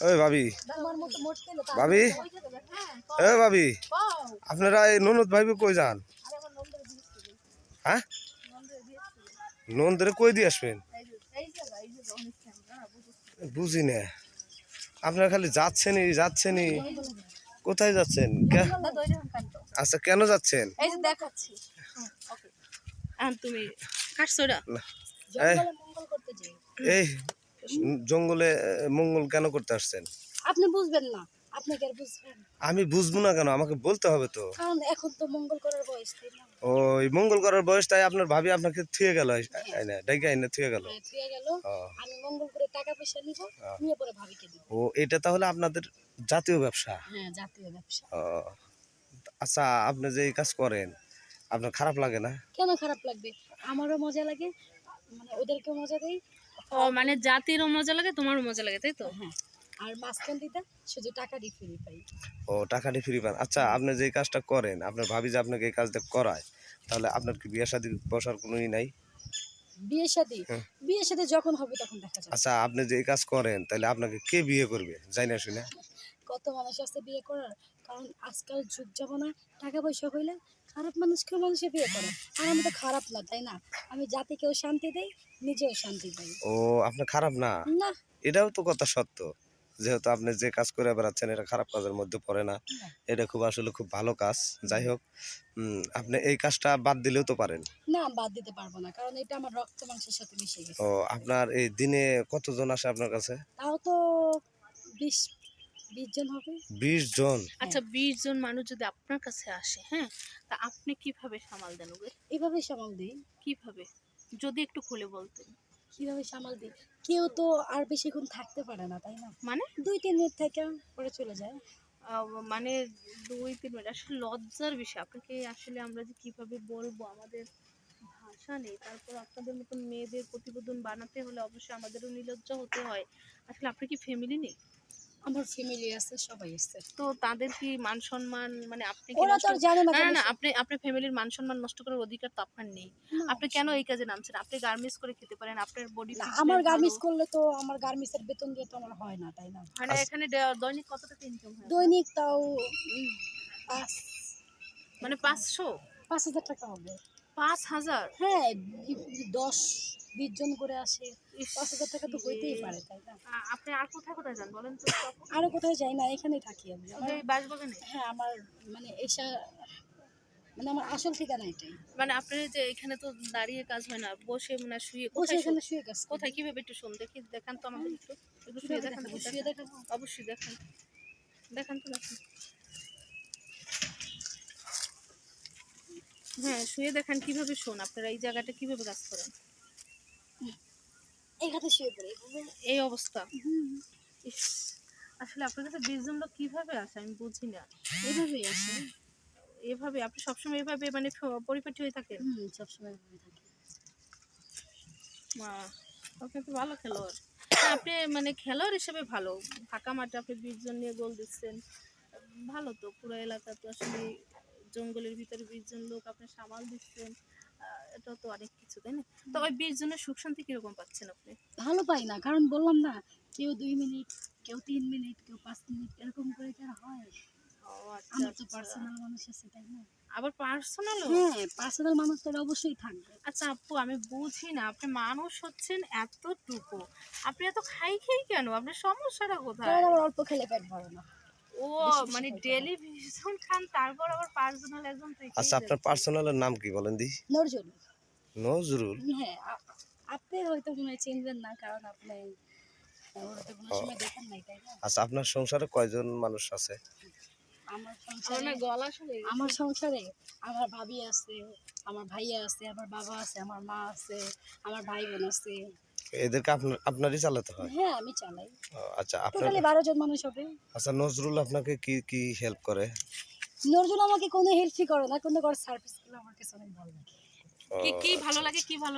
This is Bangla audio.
ওই ভাবি। ভাবি? এ ভাবি আপনারা এই ননদ ভাইবে কই যান? হ্যাঁ? নন্দরে কই দিয়ে আসবেন? বুঝি না আপনারা খালি যাচ্ছেনই যাচ্ছেনই। কোথায় যাচ্ছেন? আচ্ছা কেন যাচ্ছেন? এই যে দেখাচ্ছি তুমি কাটছো না। জঙ্গলে মঙ্গল করতে যাই এই জঙ্গলে মঙ্গল কেন করতে আসছেন? আপনি বুঝবেন না আপনি কি আর বুঝবেন আমি বুঝব না কেন? আমাকে বলতে হবে তো। কারণ এখন তো মঙ্গল করার বয়স তাই না? ওই মঙ্গল করার বয়সটাই আপনার ভাবি আপনাকে থুয়ে গেল আইনা ডাইকে আইনা থুয়ে গেল। হ্যাঁ, থুয়ে গেল। ও, আমি মঙ্গল করে টাকা পয়সা নিব হ্যাঁ। নিয়ে পরে ভাবিকে দিব। ও এটা তাহলে আপনাদের জাতীয় ব্যবসা? হ্যাঁ জাতীয় ব্যবসা। আচ্ছা আপনি যে এই কাজ করেন আপনার খারাপ লাগে না? কেন খারাপ লাগবে? আমারও মজা লাগে মানে ওদেরকেও মজা দেই ও মানে জাতিরও মজা লাগে তোমারও মজা লাগে তাই তো? হ্যাঁ। আর মাঝখান দিতে শুধু টাকা দিয়ে ফ্রি পাই। ও টাকাটি ফ্রি পান। আচ্ছা আপনি যে কাজটা করেন আপনার ভাবি যে আপনাকে এই কাজটা করায় তাহলে আপনার কি বিয়ে শাদী বসার কোনোই নাই? বিয়ে শাদি? হ্যাঁ। বিয়ে শাদি যখন হবে তখন দেখা যাবে। আচ্ছা আপনি যে এই কাজ করেন তাহলে আপনাকে কে বিয়ে করবে? যাই না শুনে। কত মানুষ আছে বিয়ে করার? কারণ আজকাল যুগ না টাকা পয়সা হইলে খারাপ মানুষকেও মানুষে বিয়ে করে। আর আমি তো খারাপ না তাই না? আমি জাতিকেও শান্তি দেই নিজেও শান্তি পাই ও আপনি খারাপ না? না। এটাও তো কথা সত্য। যেহেতু আপনি যে কাজ করে বেড়াচ্ছেন এটা খারাপ কাজের মধ্যে পড়ে না। এটা খুব আসলে খুব ভালো কাজ। যাই হোক উম, আপনি এই কাজটা বাদ দিলেও তো পারেন। না বাদ দিতে পারব না কারণ এটা আমার রক্ত মাংসের সাথে মিশে গেছে। ও আপনার এই দিনে কতজন আসে আপনার কাছে? তাও তো বিশ বিশ জন হবে? বিশ জন। আচ্ছা বিশ জন মানুষ যদি আপনার কাছে আসে হ্যাঁ তা আপনি কীভাবে সামাল দেন ওদের? এইভাবে সামাল দিই। কীভাবে? যদি একটু খুলে বলতেন। কীভাবে সামাল দিই? কেউ তো আর বেশিক্ষণ থাকতে পারে না তাই না? মানে? দুই তিন মিনিট থেকে পরে চলে যায়। আহ, মানে দুই তিন মিনিট আসলে লজ্জার বিষয়। আপনাকে আসলে আমরা যে কীভাবে বলব আমাদের ভাষা নেই। তারপর আপনাদের মতন মেয়েদের প্রতিবেদন বানাতে হলে অবশ্যই আমাদেরও নির্লজ্জ হতে হয়। আসলে আপনার কি ফ্যামিলি নেই? আমার ফ্যামিলি আছে সবাই আছে। তো তাদের কি মান সম্মান মানে আপনি কি ওরা তো জানে না না না আপনি আপনার ফ্যামিলির মান সম্মান নষ্ট করার অধিকার তো আপনার নেই। আপনি কেন এই কাজে নামছেন? আপনি গার্মেন্টস করে খেতে পারেন আপনার বডি আমার গার্মেন্টস করলে তো আমার গার্মেন্টসের বেতন দিয়ে তো আমার হয় না তাই না? মানে এখানে দৈনিক কত টাকা ইনকাম হয়? দৈনিক তাও পাঁচ মানে পাঁচশো? পাঁচ হাজার টাকা হবে। পাঁচ হাজার? হ্যাঁ দশ বিশ জন করে আসে পাঁচ হাজার টাকা তো হইতেই পারে তাই না? আপনি আর কোথায় কোথায় যান বলেন তো? একটু আরও কোথায় যাই না এখানেই থাকি আমি। বাসবাগানে হ্যাঁ আমার মানে এসা মানে আমার আসল ঠিকানা এটাই। মানে আপনার যে এখানে তো দাঁড়িয়ে কাজ হয় না বসে মানে শুয়ে বসে কোথায় এখানে শুয়ে- কাজ কোথায় কীভাবে একটু শুন দেখি দেখান তো আমাদের একটু। একটু শুয়ে শুয়ে দেখান শুয়ে দেখান। অবশ্যই দেখান। দেখান তো দেখান। হ্যাঁ শুয়ে দেখান কীভাবে শোন। আপনারা এই জায়গাটা কীভাবে কাজ করেন? এখানে শুয়ে পড়ে এই অবস্থা। আসলে আপনার কাছে লোক কীভাবে আসে আমি বুঝি না। এভাবেই আসে এভাবে আপনি সবসময় এভাবে মানে পরিপাটি হয়ে থাকেন? সবসময় এভাবে থাকি। মা, আপনি তো ভালো খেলোয়াড়। আপনি মানে খেলোয়াড় হিসেবে ভালো। ফাঁকা মাঠে আপনি বিশ জন নিয়ে গোল দিচ্ছেন। ভালো তো পুরো এলাকা তো আসলে জঙ্গলের ভিতরে বিশ জন লোক আপনি সামাল দিচ্ছেন এটা তো অনেক কিছু তাই না? তো ওই বিশ জনের সুখ শান্তি কীরকম পাচ্ছেন আপনি? ভালো পাই না কারণ বললাম না কেউ দুই মিনিট কেউ তিন মিনিট কেউ পাঁচ মিনিট এরকম করে আর হয় আচ্ছা আমার তো আচ্ছা। পার্সোনাল মানুষ আছে তাই না? আবার পার্সোনাল হ্যাঁ পার্সোনাল মানুষ তো অবশ্যই থাকবে। আচ্ছা আপু আমি বুঝি না আপনি মানুষ হচ্ছেন এতটুকু। আপনি এত খাই খাই কেন? আপনার সমস্যাটা কোথায়? আমার অল্প খেলে পেট ভরে না। ও মানে খাইতে ডেলি ভীষণ খান তারপর আবার পার্সোনাল একজন আচ্ছা আপনার। পার্সোনালের নাম কি বলেন দি? নজরুল। নজরুল? হ্যাঁ আপনি হয়তো মনে চিনবেন না কারণ আপনি ওরা তো কোনো সময় দেখেন নাই তাই না? আচ্ছা আপনার সংসারে কয়জন মানুষ আছে? আমার আমার সংসারে না গলা শুনে আমার সংসারে আমার ভাবি আছে আমার ভাইয়া আছে আমার বাবা আছে আমার মা আছে আমার ভাই বোন আছে। এদেরকে আপনার আপনারই চালাতে হয়? হ্যাঁ আমি চালাই। আচ্ছা আপনার টোটালি বারো জন মানুষ হবে। আচ্ছা নজরুল আপনাকে কি কি হেল্প করে? নজরুল আমাকে কোনো হেল্পই করে না কোনো করে সার্ভিসগুলো আমার কাছে অনেক ভালো লাগে। কি কি ভালো লাগে কি ভালো